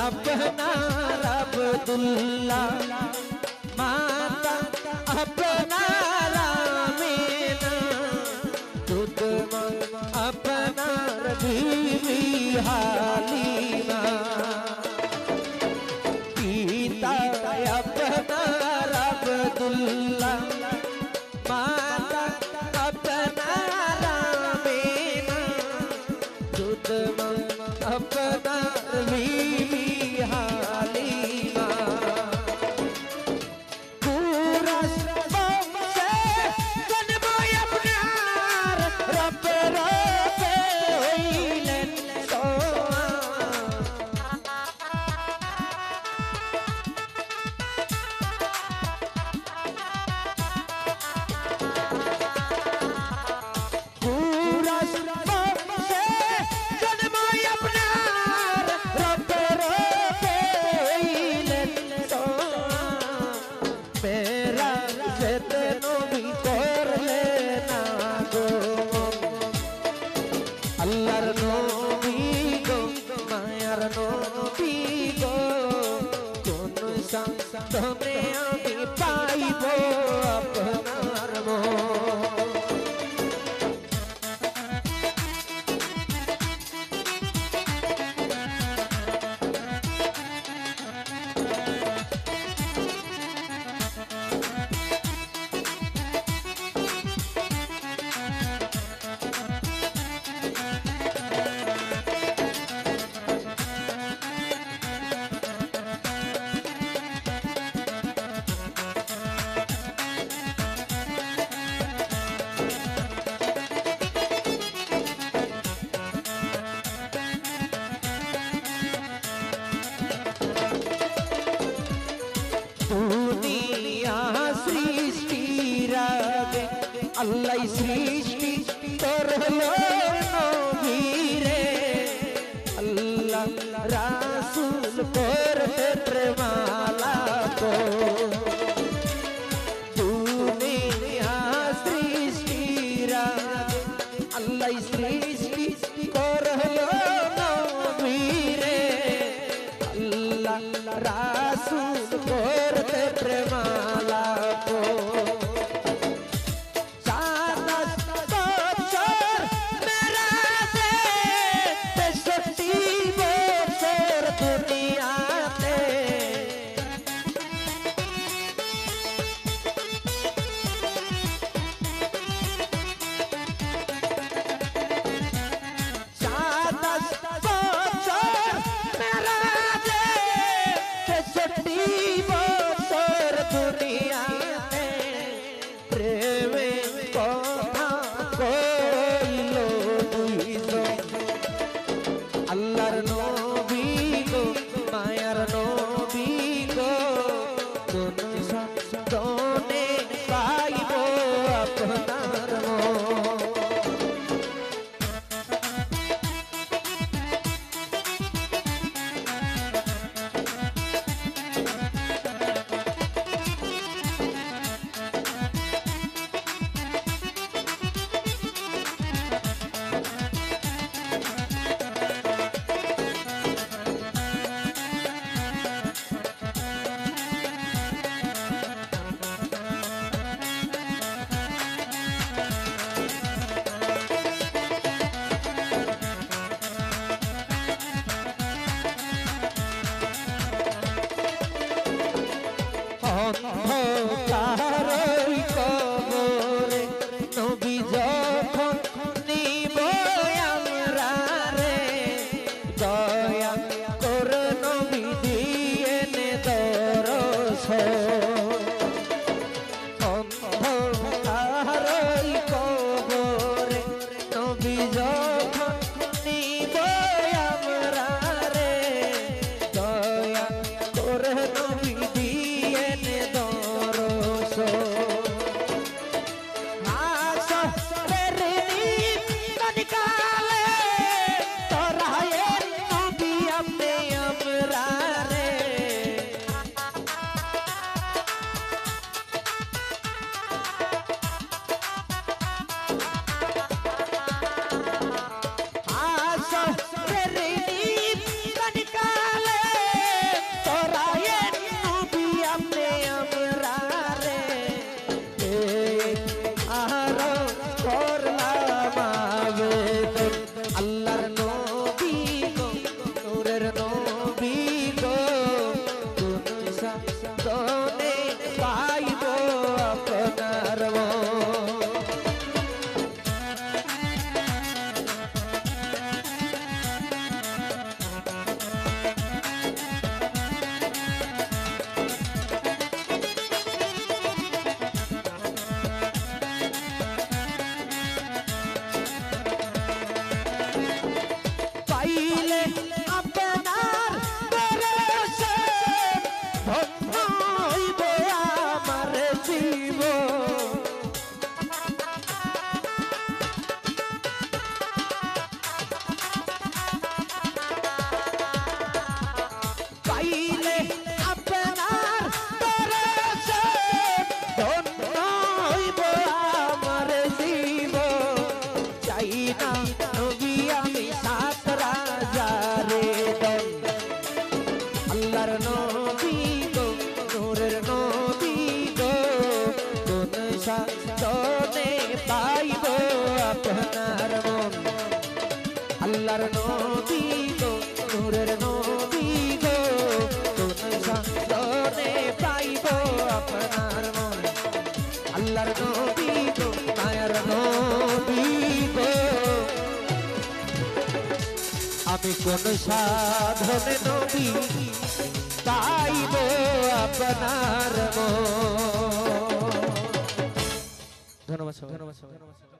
अपना रबदुल्ला माता अपना रामीना। खुद अपना रबी हालीना। पीता अपना रबदुल्ला माता अपना रामीना। खुद अपना মেরা যেতে নবী করলে না গো। আল্লাহর নবী গো, মায়ার নবী গো। কোন সান্তনে আমি পাইব আপনার আল্লাহ সৃষ্টি করল নবীরে। আল্লাহ রাসূল করতে প্রেমালা সৃষ্টির। আল্লাহ সৃষ্টি কোন কোন সাজনে পাইব আপনার মন। আল্লাহর নবী গো, নূরের গো সাজনে পাইব আপনার মন। আল্লাহর নবী গো, মায়ার নবী গো। আমি কোন পাইব আপনার 听着吧，听着，